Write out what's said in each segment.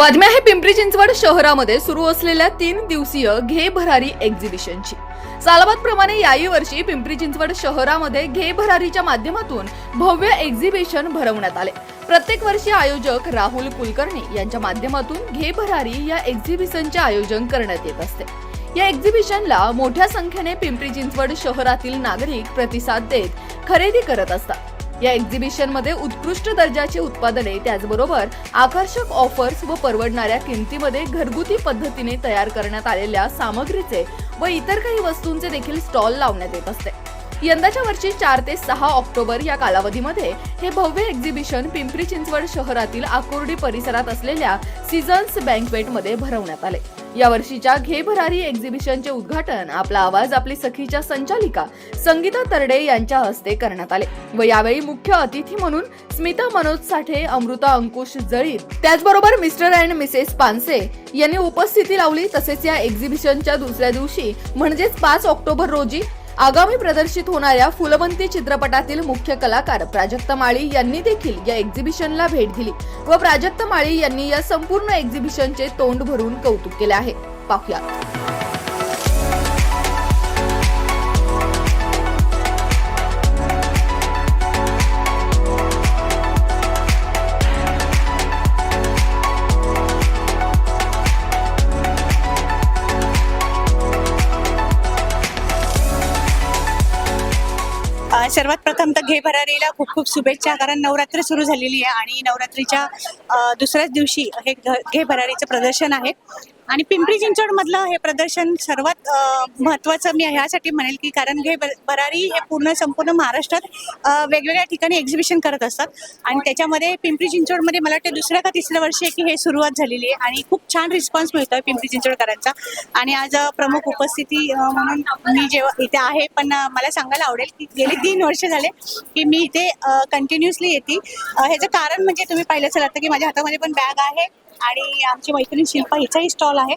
बातम्या आहे पिंपरी चिंचवड शहरामध्ये सुरू असलेल्या तीन दिवसीय घे भरारी एक्झिबिशनची सालाबादप्रमाणे याही वर्षी पिंपरी चिंचवड शहरामध्ये घे भरारीच्या माध्यमातून भव्य एक्झिबिशन भरवण्यात आले. प्रत्येक वर्षी आयोजक राहुल कुलकर्णी यांच्या माध्यमातून घे भरारी या एक्झिबिशनचे आयोजन करण्यात येत असते. या एक्झिबिशनला मोठ्या संख्येने पिंपरी चिंचवड शहरातील नागरिक प्रतिसाद देत खरेदी करत असतात. या एक्झिबिशनमध्ये उत्कृष्ट दर्जाची उत्पादने त्याचबरोबर आकर्षक ऑफर्स व परवडणाऱ्या किमतीमध्ये घरगुती पद्धतीने तयार करण्यात आलेल्या सामग्रीचे व इतर काही वस्तूंचे देखील स्टॉल लावण्यात येत असते. यंदाच्या वर्षी चार ते सहा ऑक्टोबर या कालावधीमध्ये हे भव्य एक्झिबिशन पिंपरी चिंचवड शहरातील आकुर्डी परिसरात असलेल्या सीझन्स बँकवेटमध्ये भरवण्यात आले. या वर्षीच्या घेभरारी एक्झिबिशनचे उद्घाटन आपला आवाज आपली सखीच्या संचालिका संगीता तरडे यांच्या हस्ते करण्यात आले व यावेळी मुख्य अतिथी म्हणून स्मिता मनोज साठे अमृता अंकुश जळीत त्याचबरोबर मिस्टर अँड मिसेस पानसे यांनी उपस्थिती लावली. तसेच या एक्झिबिशनच्या दुसऱ्या दिवशी म्हणजेच पाच ऑक्टोबर रोजी आगामी प्रदर्शित होणाऱ्या फुलवंती चित्रपटातील मुख्य कलाकार प्राजक्त माळी यांनी देखील या एक्झिबिशनला भेट दिली व प्राजक्त माळी यांनी या संपूर्ण एक्झिबिशनचे तोंड भरून कौतुक केले आहे. पाहूया. सर्वात प्रथम तर घे भरारीला खूप खूप शुभेच्छा कारण नवरात्र सुरू झालेली आहे आणि नवरात्रीच्या दुसऱ्याच दिवशी हे घ- घे भरारीचं प्रदर्शन आहे. आणि पिंपरी चिंचवड मधलं हे प्रदर्शन सर्वात महत्वाचं महत्त्वाचं मी ह्यासाठी म्हणेल की कारण हे भरारी हे पूर्ण संपूर्ण महाराष्ट्रात वेगवेगळ्या ठिकाणी एक्झिबिशन करत असतात. आणि त्याच्यामध्ये पिंपरी चिंचवडमध्ये मला वाटतं दुसऱ्या का तिसऱ्या वर्षी आहे की हे सुरुवात झालेली आहे. आणि खूप छान रिस्पॉन्स मिळतोय पिंपरी चिंचवडकरांचा. आणि आज प्रमुख उपस्थिती म्हणून मी जेव्हा इथे आहे पण मला सांगायला आवडेल की गेली तीन वर्ष झाले की मी इथे कंटिन्युअसली येते. ह्याचं कारण म्हणजे तुम्ही पाहिलं असेल आता की माझ्या हातामध्ये पण बॅग आहे. आणि आमची मैत्रीण शिल्पा हिचाही स्टॉल आहे.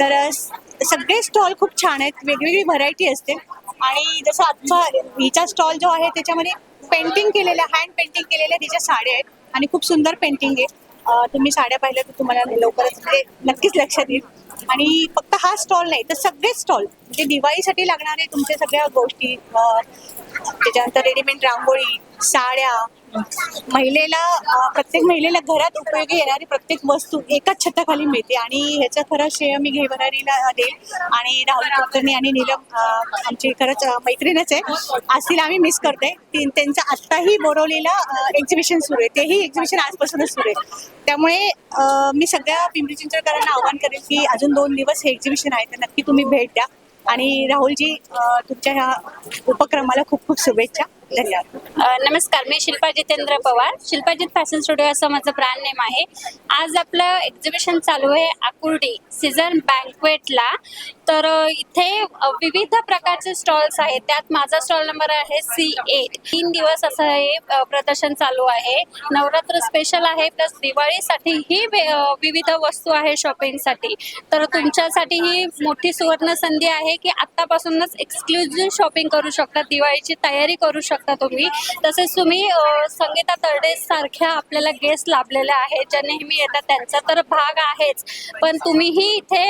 तर सगळे स्टॉल खूप छान आहेत. वेगवेगळी व्हरायटी असते. आणि जसं आजचा हिचा स्टॉल जो आहे त्याच्यामध्ये पेंटिंग केलेल्या हँड पेंटिंग केलेल्या तिच्या साड्या आहेत. आणि खूप सुंदर पेंटिंग आहे. तुम्ही साड्या पाहिल्या तर तुम्हाला लवकरच म्हणजे नक्कीच लक्षात येईल. आणि फक्त हा स्टॉल नाही तर सगळे स्टॉल म्हणजे दिवाळीसाठी लागणारे तुमच्या सगळ्या गोष्टी त्याच्यानंतर रेडीमेड रांगोळी साड्या महिलेला प्रत्येक महिलेला घरात उपयोगी येणारी प्रत्येक वस्तू एकाच छताखाली मिळते आणि ह्याचा खरं श्रेय मी घेवरारीला देईल. आणि राहुल कुलकर्णी आणि नीलम आमची खरंच मैत्रीणच आहे. आज आम्ही मिस करतोय. ती त्यांचं आत्ताही बोरवलेलं एक्झिबिशन सुरू आहे. तेही एक्झिबिशन आजपासूनच सुरू आहे. त्यामुळे मी सगळ्या पिंपरी चिंचवडकरांना आव्हान करेल की अजून दोन दिवस हे एक्झिबिशन आहे तर नक्की तुम्ही भेट द्या. आणि राहुलजी तुमच्या ह्या उपक्रमाला खूप खूप शुभेच्छा. धन्यवाद नमस्कार मी शिल्पा जितेंद्र पवार. शिल्पाजित फॅशन स्टुडिओ असं माझं ब्रँड नेम आहे. आज आपलं एक्झिबिशन चालू आहे आकुर्डी सीझन बँकवेटला तर इथे विविध प्रकारचे स्टॉल्स आहेत. त्यात माझा स्टॉल नंबर आहे सी एट तीन दिवस असं हे प्रदर्शन चालू आहे. नवरात्र स्पेशल आहे प्लस दिवाळीसाठी ही विविध वस्तू आहे शॉपिंगसाठी तर तुमच्यासाठी ही मोठी सुवर्ण संधी आहे की आत्तापासूनच एक्सक्लुझिव्ह शॉपिंग करू शकता दिवाळीची तयारी करू शकता. तुम्ही. तसेच तुम्ही संगीता तरडे सारख्या आपल्याला गेस्ट लाभलेल्या आहेत ज्या नेहमी येतात. त्यांचा तर भाग आहेच. पण तुम्हीही इथे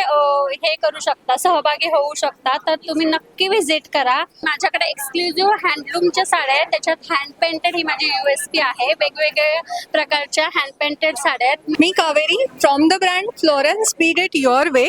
हे करू शकता सहभागी होऊ शकता. तर तुम्ही नक्की व्हिजिट करा. माझ्याकडे एक्सक्लुझिव्ह हँडलूमच्या साड्या आहेत. त्याच्यात हँड पेंटेड ही माझी युएसपी आहे. वेगवेगळ्या प्रकारच्या हँड पेंटेड साड्या आहेत. मी Kaveri from the brand Florence speed it your way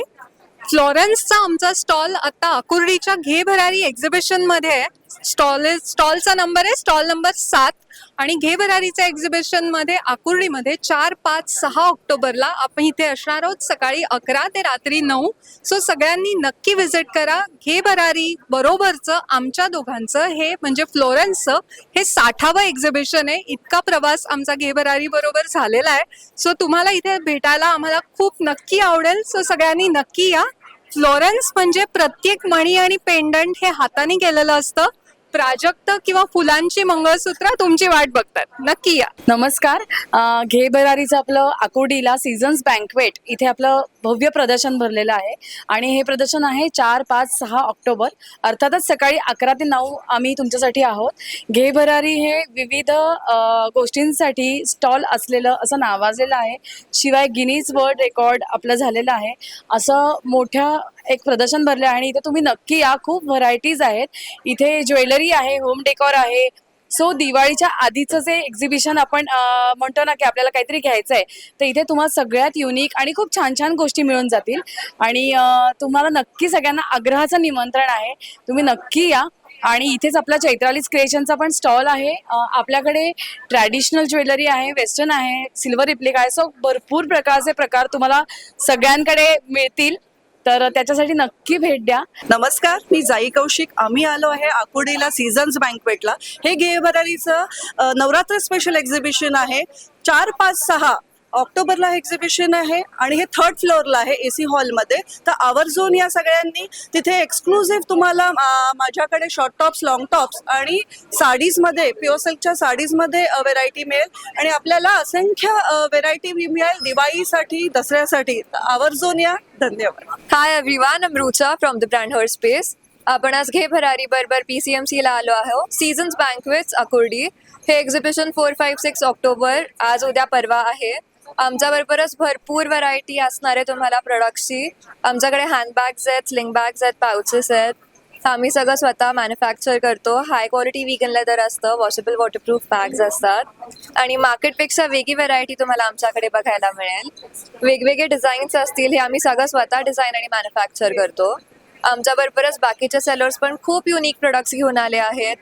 फ्लोरन्सचा आमचा स्टॉल आता आकुर्डीच्या घे भरारी एक्झिबिशनमध्ये आहे. स्टॉल स्टॉलचा नंबर आहे स्टॉल नंबर सात. आणि घे भरारीच्या एक्झिबिशनमध्ये आकुर्डीमध्ये चार पाच सहा ऑक्टोबरला आपण इथे असणार आहोत. सकाळी अकरा ते रात्री नऊ. सो सगळ्यांनी नक्की व्हिजिट करा. घे भरारी बरोबरचं आमच्या दोघांचं हे म्हणजे फ्लोरन्सचं हे साठावं एक्झिबिशन आहे. इतका प्रवास आमचा घे भरारी बरोबर झालेला आहे. सो तुम्हाला इथे भेटायला आम्हाला खूप नक्की आवडेल. सो सगळ्यांनी नक्की या. फ्लोरन्स म्हणजे प्रत्येक मणी आणि पेंडंट हे हाताने केलेलं असतं. प्राजक्त किंवा फुलांची मंगळसूत्र तुमची वाट बघतात. नक्की या. नमस्कार. घे भरारीचं आपलं आकुर्डीला सीझन्स बँकवेट इथे आपलं भव्य प्रदर्शन भरलेलं आहे. आणि हे प्रदर्शन आहे चार पाच सहा ऑक्टोबर. अर्थातच सकाळी अकरा ते नऊ आम्ही तुमच्यासाठी आहोत. घे भरारी हे विविध गोष्टींसाठी स्टॉल असलेलं असं नावाजलेलं आहे. शिवाय गिनीज वर्ल्ड रेकॉर्ड आपलं झालेलं आहे. असं मोठ्या एक प्रदर्शन भरलं आहे आणि इथे तुम्ही नक्की या. खूप व्हरायटीज आहेत. इथे ज्वेलरी आहे होम डेकॉर आहे सो दिवाळीच्या आधीचं जे एक्झिबिशन आपण म्हणतो ना की आपल्याला काहीतरी घ्यायचं आहे तर इथे तुम्हाला सगळ्यात युनिक आणि खूप छान छान गोष्टी मिळून जातील. आणि तुम्हाला नक्की सगळ्यांना आग्रहाचं निमंत्रण आहे. तुम्ही नक्की या. आणि इथेच आपला चैत्रालीस क्रिएशनचा पण स्टॉल आहे. आपल्याकडे ट्रॅडिशनल ज्वेलरी आहे वेस्टर्न आहे सिल्वर रिप्लिक आहे. सो भरपूर प्रकारचे प्रकार तुम्हाला सगळ्यांकडे मिळतील. तर त्याच्यासाठी नक्की भेट द्या. नमस्कार मी जाई कौशिक. आम्ही आलो आहे आकुर्डीला सीझन्स बँकवेटला हे गेबरारीचं नवरात्र स्पेशल एक्झिबिशन आहे. चार पाच सहा ऑक्टोबरला एक्झिबिशन आहे आणि हे थर्ड फ्लोअरला आहे ए सी हॉलमध्ये तर आवर्जून या सगळ्यांनी तिथे एक्सक्लुझिव्ह तुम्हाला माझ्याकडे शॉर्ट टॉप्स लॉंग टॉप्स आणि साडीजमध्ये प्युअर सिल्कच्या साडीजमध्ये व्हेरायटी मिळेल. आणि आपल्याला असंख्य व्हेरायटी मिळेल दिवाळीसाठी दसऱ्यासाठी. आवर्जून या धन्यवाद. Hi everyone Amrucha from the brand her space आपण आज घे भरारी बरोबर पी सी एम सीला आलो आहोत. सीझन्स बँकवेट्स अकुर्डी हे exhibition four five six October आज उद्या परवा आहे. आमच्याबरोबरच भरपूर व्हरायटी असणार आहे तुम्हाला प्रोडक्टची आमच्याकडे हँडबॅग्स आहेत स्लिंग बॅग्स आहेत पाउचेस आहेत. आम्ही सगळं स्वतः मॅन्युफॅक्चर करतो. हाय क्वालिटी विगन लेदर असतं. वॉशेबल वॉटरप्रूफ बॅग्स असतात. आणि मार्केटपेक्षा वेगळी व्हरायटी तुम्हाला आमच्याकडे बघायला मिळेल. वेगवेगळे डिझाईन्स असतील हे आम्ही सगळं स्वतः डिझाईन आणि मॅन्युफॅक्चर करतो. आमच्याबरोबरच बाकीचे सेलर्स पण खूप युनिक प्रोडक्ट्स घेऊन आले आहेत.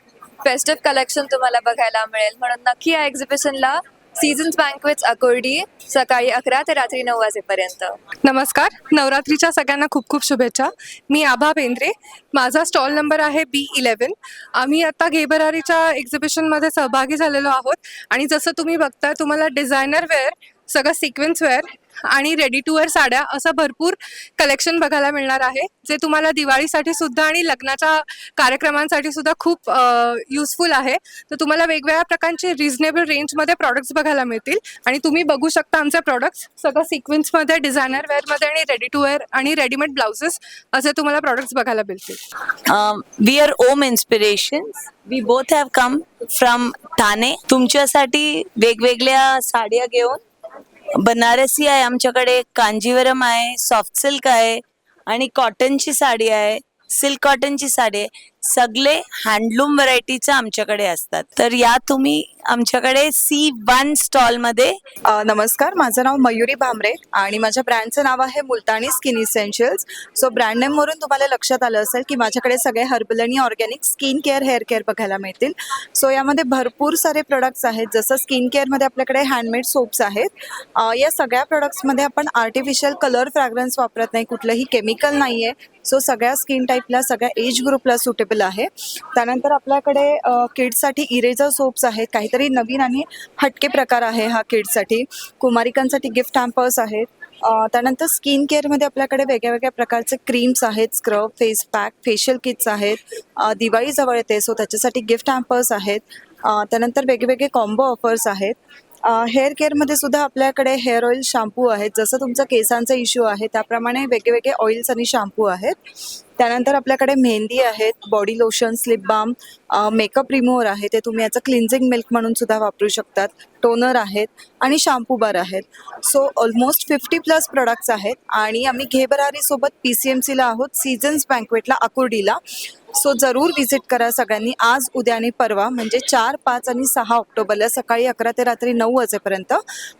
फेस्टिव्ह कलेक्शन तुम्हाला बघायला मिळेल. म्हणून नक्की या एक्झिबिशनला सीझन्स बँकवेट्स अकोर्डी सकाळी अकरा ते रात्री नऊ वाजेपर्यंत. नमस्कार. नवरात्रीच्या सगळ्यांना खूप खूप शुभेच्छा. मी आभा बेंद्रे. माझा स्टॉल नंबर आहे बी इलेवन आम्ही आता घेबरारीच्या एक्झिबिशनमध्ये सहभागी झालेलो आहोत. आणि जसं तुम्ही बघताय तुम्हाला डिझायनर वेअर सगळं सिक्वेन्स वेअर आणि रेडी टू वेअर साड्या असं भरपूर कलेक्शन बघायला मिळणार आहे. जे तुम्हाला दिवाळीसाठी सुद्धा आणि लग्नाच्या कार्यक्रमांसाठी सुद्धा खूप युजफुल आहे. तर तुम्हाला वेगवेगळ्या प्रकारचे रिझनेबल रेंजमध्ये प्रॉडक्ट्स बघायला मिळतील. आणि तुम्ही बघू शकता आमचे प्रॉडक्ट्स सगळं सिक्वेन्समध्ये डिझायनर वेअरमध्ये आणि रेडी टू वेअर आणि रेडीमेड ब्लाउजेस असे तुम्हाला प्रॉडक्ट्स बघायला मिळतील. We are Om inspiration we both have come from Thane तुमच्यासाठी वेगवेगळ्या साड्या घेऊन बनारसी आहे आमच्याकडे कांजीवरम आहे सॉफ्ट सिल्क आहे आणि कॉटनची साडी आहे सिल्क कॉटनची साडी आहे. सगळे हँडलूम व्हरायटीचं आमच्याकडे असतात. तर या तुम्ही आमच्याकडे सी वन स्टॉलमध्ये अ, नमस्कार माझं नाव मयुरी भामरे आणि माझ्या ब्रँडचं नाव आहे Multani skin essentials so brand नेमवरून तुम्हाला लक्षात आलं असेल की माझ्याकडे सगळे हर्बल आणि organic skin care hair care बघायला मिळतील. सो यामध्ये भरपूर सारे प्रोडक्ट्स आहेत. जसं स्किन केअरमध्ये आपल्याकडे हँडमेड सोप्स आहेत. अ, या सगळ्या प्रोडक्ट्समध्ये आपण आर्टिफिशियल कलर फ्रॅग्रन्स वापरत नाही. कुठलंही केमिकल नाही आहे सो सगळ्या स्किन टाईपला सगळ्या एज ग्रुपला सुटेबल आहे. त्यानंतर आपल्याकडे किड्ससाठी इरेजर सोप्स आहेत. काहीतरी नवीन आणि हटके प्रकार आहे हा किड्ससाठी कुमारिकांसाठी गिफ्ट हॅम्पर्स आहेत. त्यानंतर स्किन केअरमध्ये आपल्याकडे वेगळ्या वेगळ्या प्रकारचे क्रीम्स आहेत. Scrub face pack facial kits आहेत. दिवाळी जवळ येते सो त्याच्यासाठी गिफ्ट हॅम्पर्स आहेत. त्यानंतर वेगवेगळे कॉम्बो ऑफर्स आहेत. हेअर केअरमध्ये सुद्धा आपल्याकडे हेअर ऑइल शॅम्पू आहेत. जसं तुमचं केसांचा इश्यू आहे त्याप्रमाणे वेगवेगळे ऑइल्स आणि शॅम्पू आहेत. त्यानंतर आपल्याकडे मेहंदी आहेत body lotion slip balm makeup remover आहे ते तुम्ही याचं क्लिन्झिंग मिल्क म्हणून सुद्धा वापरू शकतात. टोनर आहेत आणि शॅम्पू बार आहेत. So almost fifty plus products आहेत आणि आम्ही घेबरारीसोबत पी सी एम सीला आहोत सीझन्स बँकवेटला आकुर्डीला सो जरूर व्हिजिट करा सगळ्यांनी. आज उद्या आणि परवा म्हणजे चार पाच आणि सहा ऑक्टोबरला सकाळी अकरा ते रात्री नऊ वाजेपर्यंत.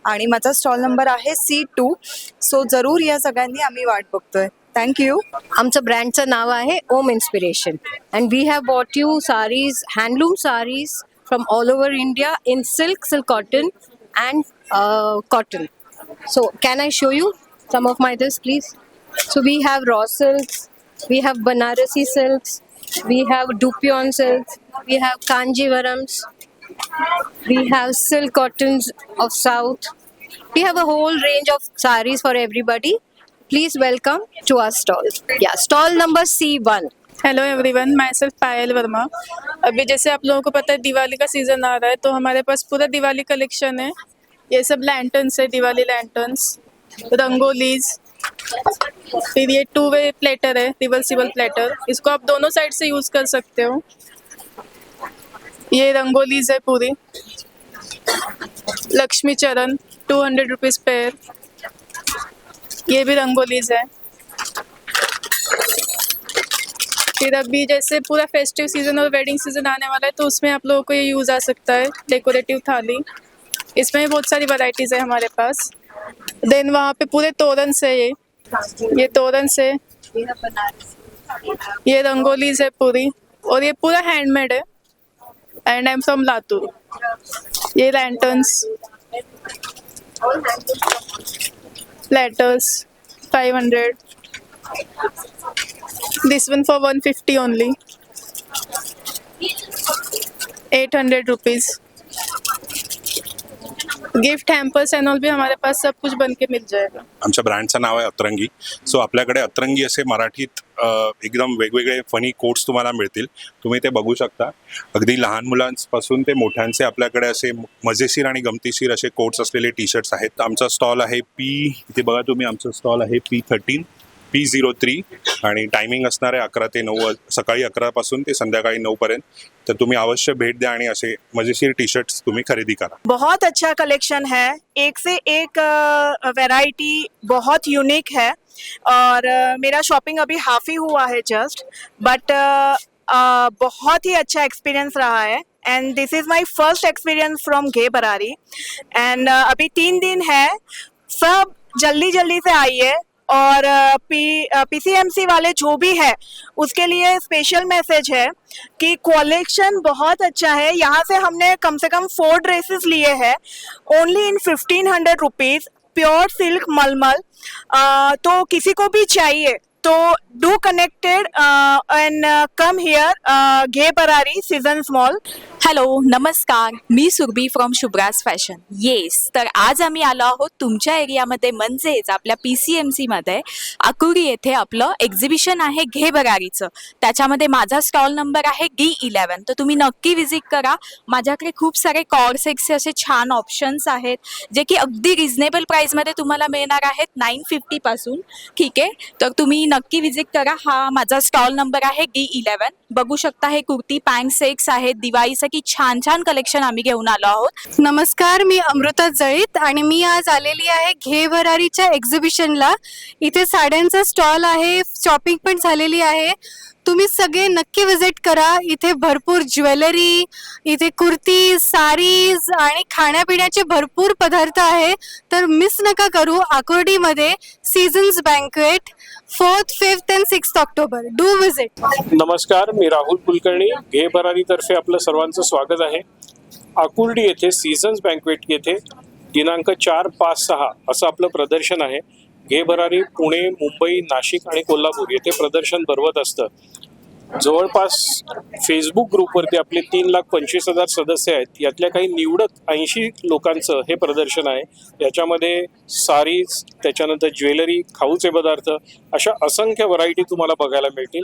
आणि माझा स्टॉल नंबर आहे सी टू सो जरूर या सगळ्यांनी आम्ही वाट बघतोय. थँक्यू आमचं ब्रँडचं नाव आहे Om inspiration and we have bought you saris handloom saris from all over India in silk silk cotton and cotton so can I show you some of my this please so we have raw silks we have Banarasi silks we have dupion silks we have Kanjeevarams we have silk cottons of south. We have a whole range of saris for everybody. Please welcome to our stall. Yeah, stall number c1 hello everyone myself Payal Verma अभी जैसे आप लोगों को पता है, दिवाली का season आ रहा है तो हमारे पास पूरा दिवाली कलेक्शन है। ये सब लैंटर्न्स है, दिवाली लैंटर्न्स रंगोलीज, फिर ये टू वे प्लेटर है रिवर्सिबल प्लेटर इसको आप दोनों साइड से यूज़ कर सकते हो। ये रंगोलीज है पूरी। Lakshmi Charan two hundred rupees pair ये भी रंगोलीज है। फिर अभी जैसे पूरा फेस्टिव सीज़न और वेडिंग सीज़न आने वाला है तो उसमें आप लोगों को ये यूज़ आ सकता है डेकोरेटिव थाली। इसमें भी बहुत सारी वैरायटीज़ है हमारे पास। देन वहाँ पे पूरे तोरण से ये। ये तोरण से ये रंगोलीज है पूरी। और ये पूरा हैंडमेड है। And I am from Latur. ये lanterns platters five hundred this one for 150 only. 800 rupees. Gift hampers and all भी हमारे पास सब कुछ बन के मिल जाएगा। आमच्या ब्रँडचं नाव आहे अतरंगी. सो आपल्याकडे अतरंगी असे मराठीत एकदम वेगवेगळे फनी कोट्स तुम्हाला मिळतील. तुम्ही ते बघू शकता. अगदी लहान मुलांपासून ते मोठ्यांचे आपल्याकडे असे मजेशीर आणि गमतीशीर असे कोट्स असलेले टी शर्ट्स आहेत. आमचा स्टॉल आहे पी इथे बघा तुम्ही आमचं स्टॉल आहे P thirteen P zero three आणि टायमिंग असणार आहे अकरा ते नऊ, सकाळी अकरापासून ते संध्याकाळी नऊपर्यंत तर तुम्ही अवश्य भेट द्या आणि असे मजेशीर टी शर्ट्स तुम्ही खरेदी करा. बहुत अच्छा कलेक्शन है. एक से एक वैरायटी बहुत यूनिक है. और मेरा शॉपिंग अभी हाफ़ ही हुआ है जस्ट बट बहुत ही अच्छा एक्सपीरियंस रहा है. And this is my first experience from Ghe Bharari and अभी तीन दिन है. सब जल्दी जल्दी से आइए. और पी पीसीएमसी वाले जो भी है, उसके लिए स्पेशल मैसेज है कि कलेक्शन बहुत अच्छा है। यहाँ से हमने कम से कम फोर ड्रेसेस लिए हैं। Only in fifteen hundred rupees pure silk मलमल। तो किसी को भी चाहिए तो do connected and come here Ghe Bharari season small hello नमस्कार. मी Surbhi from Shubhra's fashion. Yes तर आज आम्ही आलो आहोत तुमच्या एरियामध्ये म्हणजेच आपल्या पी सी एम सीमध्ये अकुरी येथे आपलं एक्झिबिशन आहे घे बरारीचं त्याच्यामध्ये माझा स्टॉल नंबर आहे डी इलेवन तर तुम्ही नक्की व्हिजिट करा. माझ्याकडे खूप सारे कॉर्सेक्सचे असे छान ऑप्शन्स आहेत जे की अगदी रिझनेबल प्राईजमध्ये तुम्हाला मिळणार आहेत नाईन फिफ्टीपासून ठीक आहे? तर तुम्ही नक्की व्हिजिट करा. हा माझा स्टॉल नंबर आहे डी इलेवन बघू शकता हे कुर्ती पॅन्ट सेक्स आहेत दिवाळीसाठी छान छान कलेक्शन आम्ही घेऊन आलो आहोत. नमस्कार मी अमृता जळीत आणि मी आज आलेली आहे घे भरारीच्या एक्झिबिशनला इथे साड्यांचा स्टॉल आहे शॉपिंग पण झालेली आहे. तुम्ही सगळे नक्की विजिट करा. इथे भरपूर ज्वेलरी इथे कुर्ती सारीज आणि खाण्यापिण्याचे भरपूर पदार्थ आहे. तर मिस नका करू आकुर्डीमध्ये seasons banquet fourth fifth and six October do visit नमस्कार मी राहुल कुलकर्णी. घे भरारीतर्फे आपलं सर्वांचं स्वागत आहे. आकुर्डी येथे सीझन्स बँकवेट येथे दिनांक चार पाच सहा असं आपलं प्रदर्शन आहे. घे भरारी पुणे मुंबई नाशिक आणि कोल्हापूर येथे प्रदर्शन भरवत असतं. जवळपास फेसबुक ग्रुपवरती आपले तीन लाख पंचवीस हजार सदस्य आहेत. यातल्या काही निवडक ऐंशी लोकांचं हे प्रदर्शन आहे. याच्यामध्ये सारीज त्याच्यानंतर ज्वेलरी खाऊचे पदार्थ अशा असंख्य व्हरायटी तुम्हाला बघायला मिळतील.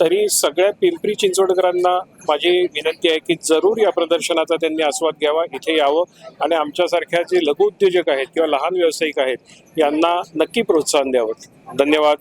तरी सगळ्या पिंपरी चिंचवडकरांना माझी विनंती आहे की जरूर या प्रदर्शनाचा त्यांनी आस्वाद घ्यावा इथे यावं. आणि आमच्यासारख्या जे लघुउद्योजक आहेत किंवा लहान व्यावसायिक आहेत यांना नक्की प्रोत्साहन द्यावं. धन्यवाद.